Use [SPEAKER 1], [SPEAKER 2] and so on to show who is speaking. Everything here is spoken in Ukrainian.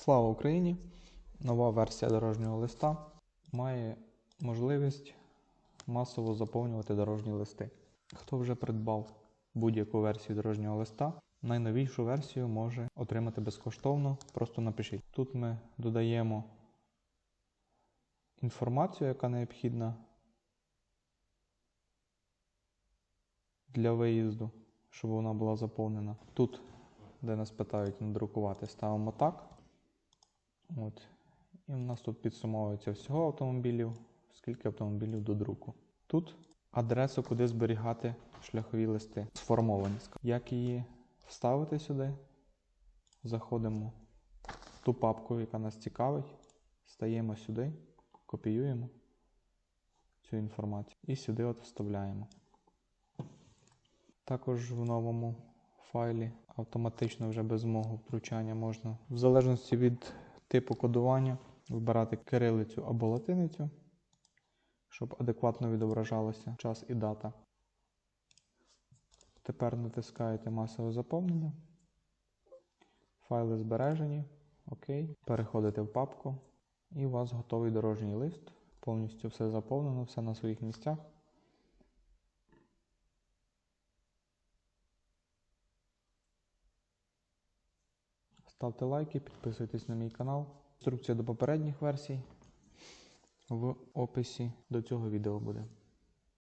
[SPEAKER 1] Слава Україні! Нова версія дорожнього листа має можливість масово заповнювати дорожні листи. Хто вже придбав будь-яку версію дорожнього листа, найновішу версію може отримати безкоштовно. Просто напишіть. Тут ми додаємо інформацію, яка необхідна для виїзду, щоб вона була заповнена. Тут, де нас питають надрукувати, ставимо так. От. І в нас тут підсумовується всього автомобілів, скільки автомобілів до друку. Тут адресу, куди зберігати шляхові листи, сформовані. Як її вставити сюди? Заходимо в ту папку, яка нас цікавить, стаємо сюди, копіюємо цю інформацію і сюди от вставляємо. Також в новому файлі автоматично вже без мого втручання можна, в залежності від типу кодування, вибирати кирилицю або латиницю, щоб адекватно відображалося час і дата. Тепер натискаєте масове заповнення. Файли збережені. ОК. Переходите в папку. І у вас готовий дорожній лист. Повністю все заповнено, все на своїх місцях. Ставте лайки, підписуйтесь на мій канал. Інструкція до попередніх версій в описі до цього відео буде.